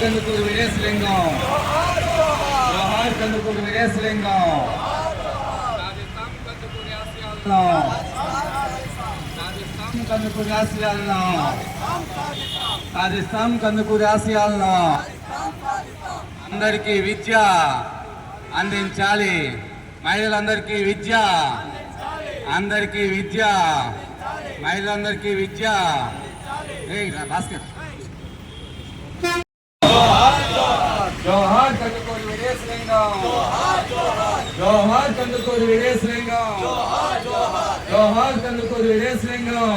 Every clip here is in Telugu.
కందుకూరు వీరేశలింగం. జోహార్ కందుకూరు వీరేశలింగం. కందుకూరి ఆశయాలను సాధిస్తాం కందుకూరి ఆశయాలను అందరికీ విద్య అందించాలి. మహిళలందరికీ విద్య అందరికీ విద్య. మహిళలందరికీ విద్య. భాస్కర్ జోహార్ కందుకూరి వీరేశలింగం జోహార్ కందుకూరి వీరేశలింగం. జోహార్ కందుకూరి వీరేశలింగం.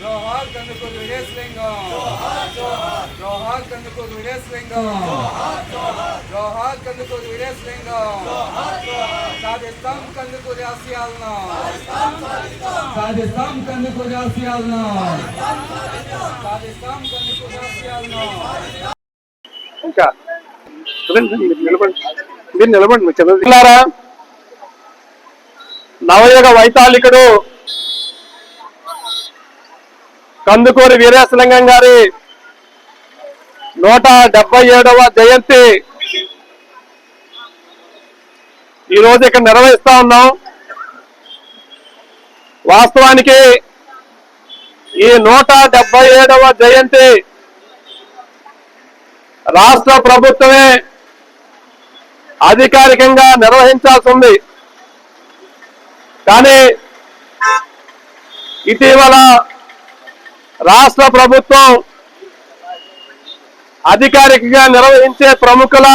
జోహార్ కందుకూరి వీరేశలింగం. జోహార్ కందుకూరి వీరేశలింగం. జోహార్ కందుకూరి వీరేశలింగం. సాధిస్తాం కందుకూరి ఆశయాలను. సాధిస్తాం కందుకూరి ఆశయాలను. సాధిస్తాం కందుకూరి ఆశయాలను. ఇంకా మీరు నిలబడండి చదువుతున్నారా నవయుగ వైతాళికుడు కందుకూరి వీరేశలింగం గారి నూట డెబ్బై ఏడవ జయంతి. ఈ రోజు ఇక్కడ నిర్వహిస్తా ఉన్నాం. వాస్తవానికి ఈ నూట డెబ్బై ఏడవ జయంతి రాష్ట్ర ప్రభుత్వమే అధికారికంగా నిర్వహించాల్సి ఉంది కానీ ఇటీవల రాష్ట్ర ప్రభుత్వం అధికారికంగా నిర్వహించే ప్రముఖుల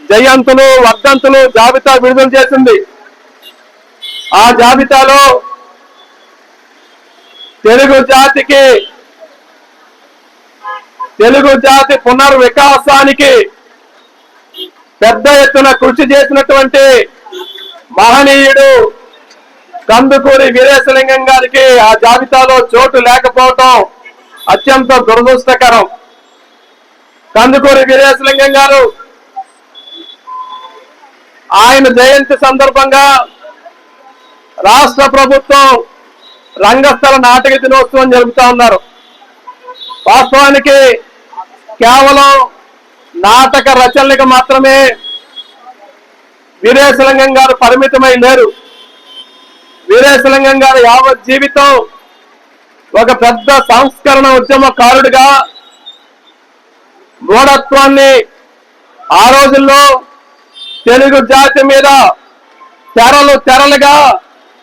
జయంతులు వర్ధంతులు జాబితా విడుదల చేసింది. ఆ జాబితాలో తెలుగు జాతికి తెలుగు జాతి పునర్వికాసానికి పెద్ద ఎత్తున కృషి చేసినటువంటి మహనీయుడు కందుకూరి వీరేశలింగం గారికి ఆ జాబితాలో చోటు లేకపోవటం అత్యంత దురదృష్టకరం. కందుకూరి వీరేశలింగం గారు ఆయన జయంతి సందర్భంగా రాష్ట్ర ప్రభుత్వం రంగస్థల నాటక దినోత్సవం జరుపుతా ఉన్నారు. వాస్తవానికి కేవలం నాటక రచనలకు మాత్రమే వీరేశలింగం గారు పరిమితమై లేరు వీరేశలింగం గారు యావత్ జీవితం ఒక పెద్ద సంస్కరణ ఉద్యమకారుడిగా మూఢత్వాన్ని ఆ రోజుల్లో తెలుగు జాతి మీద తెరలు తెరలుగా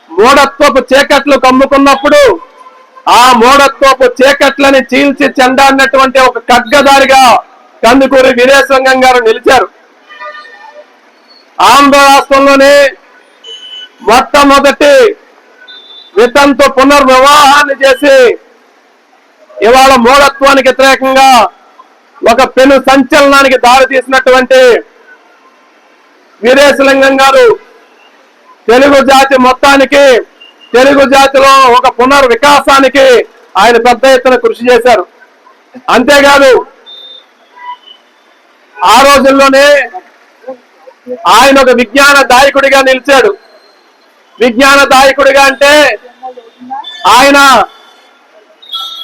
మూఢత్వపు చీకట్లు కమ్ముకున్నప్పుడు ఆ మూఢత్వపు చీకట్లని చీల్చి చెండాడినటువంటి ఒక ఖడ్గదారిగా కందుకూరి వీరేశలింగం గారు నిలిచారు. ఆంధ్ర రాష్ట్రంలోనే మొట్టమొదటి వితంతు పునర్వివాహాన్ని చేసి ఇవాళ మూఢత్వానికి వ్యతిరేకంగా ఒక పెను సంచలనానికి దారి తీసినటువంటి వీరేశలింగం గారు తెలుగు జాతి మొత్తానికి తెలుగు జాతిలో ఒక పునర్వికాసానికి ఆయన పెద్ద ఎత్తున కృషి చేశారు. అంతేకాదు ఆ రోజుల్లోనే ఆయన ఒక విజ్ఞాన దాయకుడిగా నిలిచాడు. విజ్ఞాన దాయకుడిగా అంటే ఆయన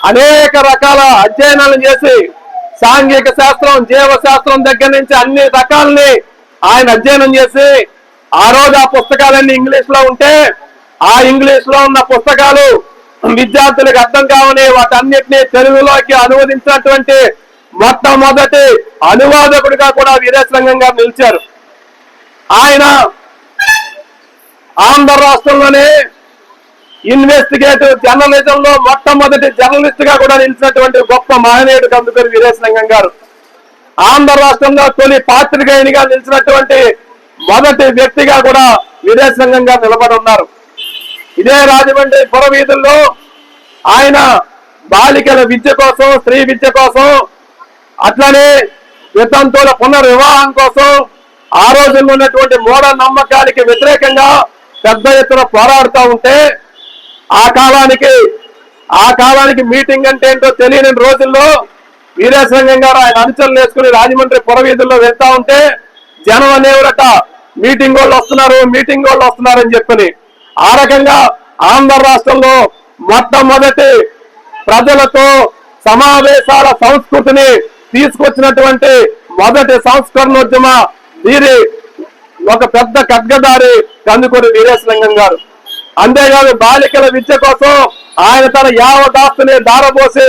అనేక రకాల అధ్యయనాలు చేసి సాంఘిక శాస్త్రం జీవశాస్త్రం దగ్గర నుంచి అన్ని రకాలని ఆయన అధ్యయనం చేసి ఆ రోజు ఆ పుస్తకాలన్నీ ఇంగ్లీష్లో ఉంటే ఆ ఇంగ్లీష్లో ఉన్న పుస్తకాలు విద్యార్థులకు అర్థం కావని వాటన్నిటిని తెలుగులోకి అనువదించినటువంటి మొట్టమొదటి అనువాదకుడిగా కూడా వీరేశలింగం గారు నిలిచారు. ఆయన ఆంధ్ర రాష్ట్రంలోనే ఇన్వెస్టిగేటివ్ జర్నలిజం లో మొట్టమొదటి జర్నలిస్ట్గా కూడా నిలిచినటువంటి గొప్ప మహనీయుడు కందుకూరి వీరేశలింగం గారు. ఆంధ్ర రాష్ట్రంలో తొలి పాత్రికేయునిగా నిలిచినటువంటి మొదటి వ్యక్తిగా కూడా వీరేశలింగం గారు నిలబడి ఉన్నారు. ఇదే రాజమండ్రి పురవీధుల్లో ఆయన బాలికల విద్య కోసం స్త్రీ విద్య కోసం అట్లనే వితంతువుల పునర్వివాహం కోసం ఆ రోజుల్లో ఉన్నటువంటి మూఢ నమ్మకానికి వ్యతిరేకంగా పెద్ద ఎత్తున పోరాడుతూ ఉంటే ఆ కాలానికి ఆ కాలానికి మీటింగ్ అంటే ఏంటో తెలియని రోజుల్లో వీరేశలింగం గారు ఆయన అనుచరులు వేసుకుని రాజమండ్రి పురవీధుల్లో వెళ్తా ఉంటే జనం అనేవరట మీటింగ్ వాళ్ళు వస్తున్నారు మీటింగ్ వాళ్ళు వస్తున్నారు అని చెప్పని. ఆ రకంగా ఆంధ్ర రాష్ట్రంలో మొట్టమొదటి ప్రజలతో సమావేశాల సంస్కృతిని తీసుకొచ్చినటువంటి మొదటి సంస్కరణోద్యమ వీరి ఒక పెద్ద కగ్గదారి కందుకూరి వీరేశలింగం గారు. అంతేకాదు బాలికల విద్య కోసం ఆయన తన యావదాస్తుని దారపోసి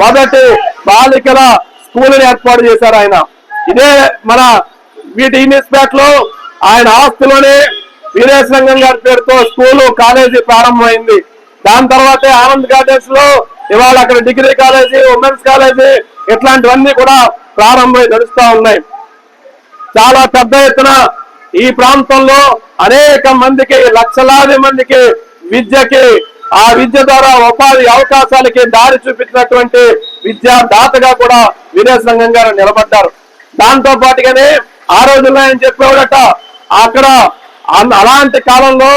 మొదటి బాలికల స్కూల్ని ఏర్పాటు చేశారు ఆయన. ఇదే మన వీటి ఇన్స్పేట్లో ఆయన ఆస్తులోనే వీరేశలింగం గారి పేరుతో స్కూలు కాలేజీ ప్రారంభమైంది. దాని తర్వాతే ఆనంద్ గార్డెన్స్లో ఇవాళ అక్కడ డిగ్రీ కాలేజీ ఉమెన్స్ కాలేజీ ఇట్లాంటివన్నీ కూడా ప్రారంభమై నడుస్తూ ఉన్నాయి. చాలా పెద్ద ఎత్తున ఈ ప్రాంతంలో అనేక మందికి లక్షలాది మందికి విద్యకి ఆ విద్య ద్వారా ఉపాధి అవకాశాలకి దారి చూపించినటువంటి విద్యాదాతగా కూడా వీరేశలింగం గారు నిలబడ్డారు. దాంతో పాటుగానే ఆ రోజుల్లో ఆయన చెప్పేవాడట అక్కడ అలాంటి కాలంలో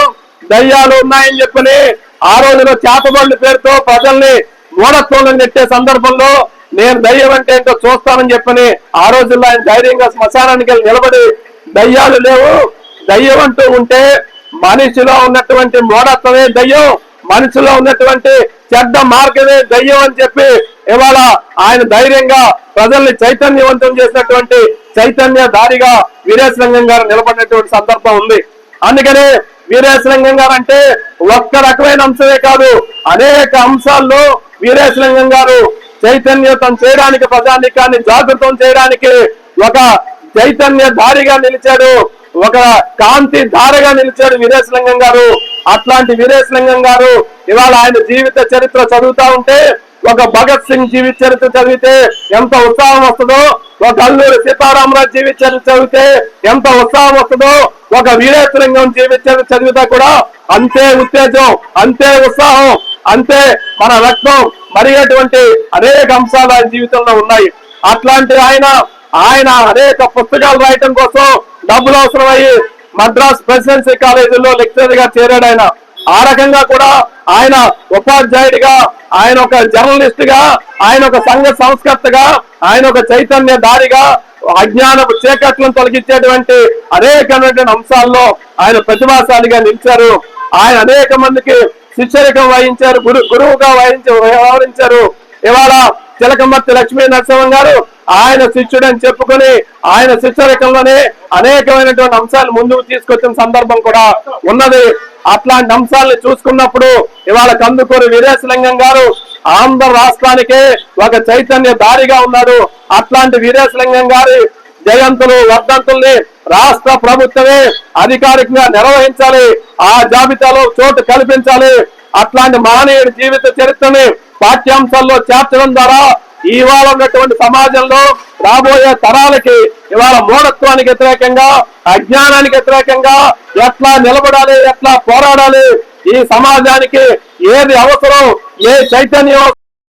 దయ్యాలు ఉన్నాయని చెప్పని ఆ రోజులో చేతబడుల పేరుతో ప్రజల్ని మూఢత్వంలో నెట్టే సందర్భంలో నేను దయ్యం అంటే ఏంటో చూస్తానని చెప్పని ఆ రోజుల్లో ఆయన ధైర్యంగా శ్మశానానికి వెళ్ళి నిలబడి దయ్యాలు లేవు. దయ్యం అంటూ ఉంటే మనిషిలో ఉన్నటువంటి మూఢత్వమే దయ్యం. మనిషిలో ఉన్నటువంటి చెడ్డ మార్గమే దయ్యం అని చెప్పి ఇవాళ ఆయన ధైర్యంగా ప్రజల్ని చైతన్యవంతం చేసినటువంటి చైతన్య దారిగా వీరేశలింగం గారు నిలబడినటువంటి సందర్భం ఉంది. అందుకనే వీరేశలింగం గారు అంటే ఒక్క రకమైన అంశమే కాదు అనేక అంశాల్లో వీరేశలింగం గారు చైతన్యతం చేయడానికి ప్రజానికాన్ని జాగృతం చేయడానికి ఒక చైతన్య దారిగా నిలిచాడు ఒక కాంతి ధారగా నిలిచాడు వీరేశలింగం గారు. అట్లాంటి వీరేశలింగం గారు ఇవాళ ఆయన జీవిత చరిత్ర చదువుతా ఉంటే ఒక భగత్ సింగ్ జీవిత చరిత్ర చదివితే ఎంత ఉత్సాహం వస్తుందో ఒక అల్లూరి సీతారామరాజు జీవిత చరిత్ర చదివితే ఎంత ఉత్సాహం వస్తుందో ఒక వీరేశలింగం జీవిత చరిత్ర చదివితే కూడా అంతే ఉత్తేజం అంతే ఉత్సాహం అంతే మన రక్తం మరిగేటువంటి అనేక అంశాలు ఆయన జీవితంలో ఉన్నాయి. అట్లాంటి ఆయన ఆయన అనేక పుస్తకాలు రాయటం కోసం డబ్బులు అవసరమయ్యి మద్రాస్ ప్రెసిడెన్సీ కాలేజీలో లెక్చరర్గా చేరాడు ఆయన. ఆ రకంగా కూడా ఆయన ఉపాధ్యాయుడిగా ఆయన ఒక జర్నలిస్ట్గా ఆయన ఒక సంఘ సంస్కర్తగా ఆయన ఒక చైతన్య దారిగా అజ్ఞానపు చీకట్లను తొలగించేటువంటి అనేకమైనటువంటి అంశాల్లో ఆయన ప్రతిభాశాలిగా నిలిచారు. ఆయన అనేక మందికి శిష్యరికం వహించారు గురు గురువుగా వహించి వ్యవహరించారు. ఇవాళ చిలకమర్తి లక్ష్మీ నరసింహం గారు ఆయన శిష్యుడని చెప్పుకొని ఆయన శిష్యరికంలోనే అనేకమైనటువంటి అంశాలు ముందుకు తీసుకొచ్చిన సందర్భం కూడా ఉన్నది. అట్లాంటి అంశాలను చూసుకున్నప్పుడు ఇవాళ కందుకూరి వీరేశలింగం గారు ఆంధ్ర రాష్ట్రానికే ఒక చైతన్య దారిగా ఉన్నాడు. అట్లాంటి వీరేశలింగం గారి జయంతులు వర్ధంతుల్ని రాష్ట్ర ప్రభుత్వమే అధికారికంగా నిర్వహించాలి. ఆ జాబితాలో చోటు కల్పించాలి. అట్లాంటి మహనీయుడి జీవిత చరిత్రని పాఠ్యాంశాల్లో చేర్చడం ద్వారా ఇవాళ ఉన్నటువంటి సమాజంలో రాబోయే తరాలకి ఇవాళ మూఢత్వానికి వ్యతిరేకంగా అజ్ఞానానికి వ్యతిరేకంగా ఎట్లా నిలబడాలి ఎట్లా పోరాడాలి ఈ సమాజానికి ఏది అవసరం ఏ చైతన్యం